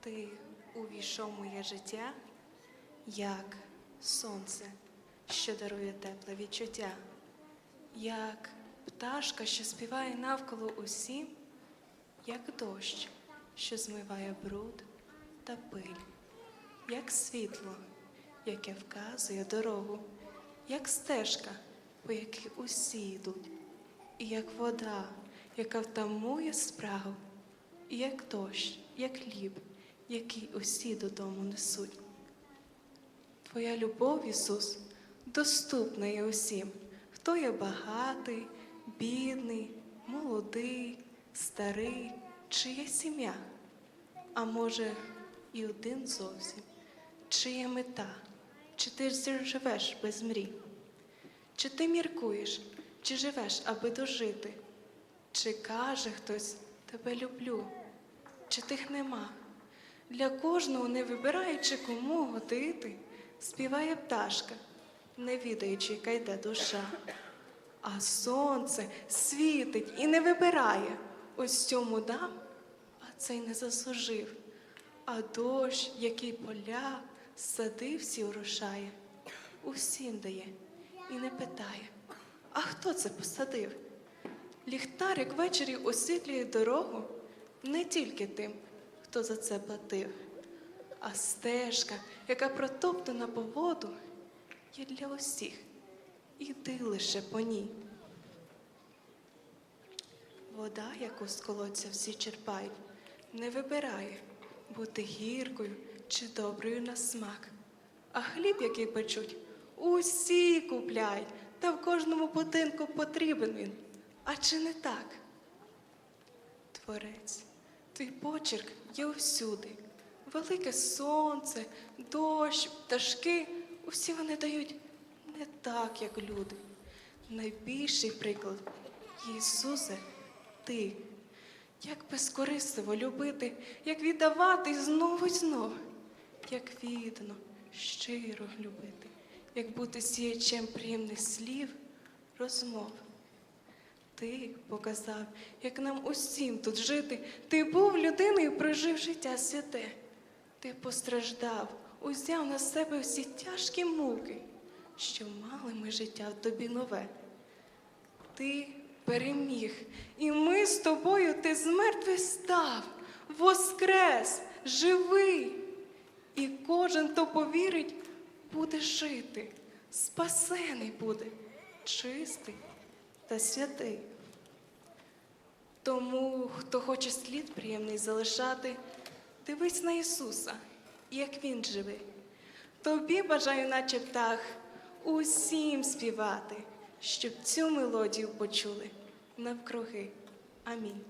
Ти увійшов моє життя, як сонце, що дарує тепле відчуття, як пташка, що співає навколо усім, як дощ, що змиває бруд та пиль, як світло, яке вказує дорогу, як стежка, по якій усі йдуть, і як вода, яка втамує спрагу, і як дощ, як хліб, який усі додому несуть. Твоя любов, Ісус, доступна є усім, хто є багатий, бідний, молодий, старий, чи є сім'я, а може, і один зовсім, чи є мета, чи ти живеш без мрій, чи ти міркуєш, чи живеш, аби дожити, чи каже хтось тебе люблю, чи тих нема. Для кожного, не вибираючи кому годити, співає пташка, не відаючи, яка йде душа. А сонце світить і не вибирає. Ось цьому дам, а цей не заслужив. А дощ, який поля, сади всі урушає, усім дає і не питає, а хто це посадив? Ліхтарик ввечері освітлює дорогу не тільки тим, хто за це платив, а стежка, яка протоптана по воду, є для усіх. Іди лише по ній. Вода, яку з колодця всі черпають, не вибирає бути гіркою чи доброю на смак. А хліб, який печуть, усі купляють, та в кожному будинку потрібен він. А чи не так? Творець, твій почерк є всюди. Велике сонце, дощ, пташки, усі вони дають не так, як люди. Найбільший приклад Ісусе, ти. Як безкорисливо любити, як віддавати знову й знову, як віддано, щиро любити, як бути сіячем приємних слів, розмов. Ти показав, як нам усім тут жити. Ти був людиною, прожив життя святе. Ти постраждав, узяв на себе всі тяжкі муки, що мали ми життя в тобі нове. Ти переміг, і ми з тобою ти з мертвих став, воскрес, живий. І кожен, хто повірить, буде жити, спасений буде, чистий та святий. Тому, хто хоче слід приємний залишати, дивись на Ісуса, як Він живе. Тобі бажаю, наче птах, усім співати, щоб цю мелодію почули навкруги. Амінь.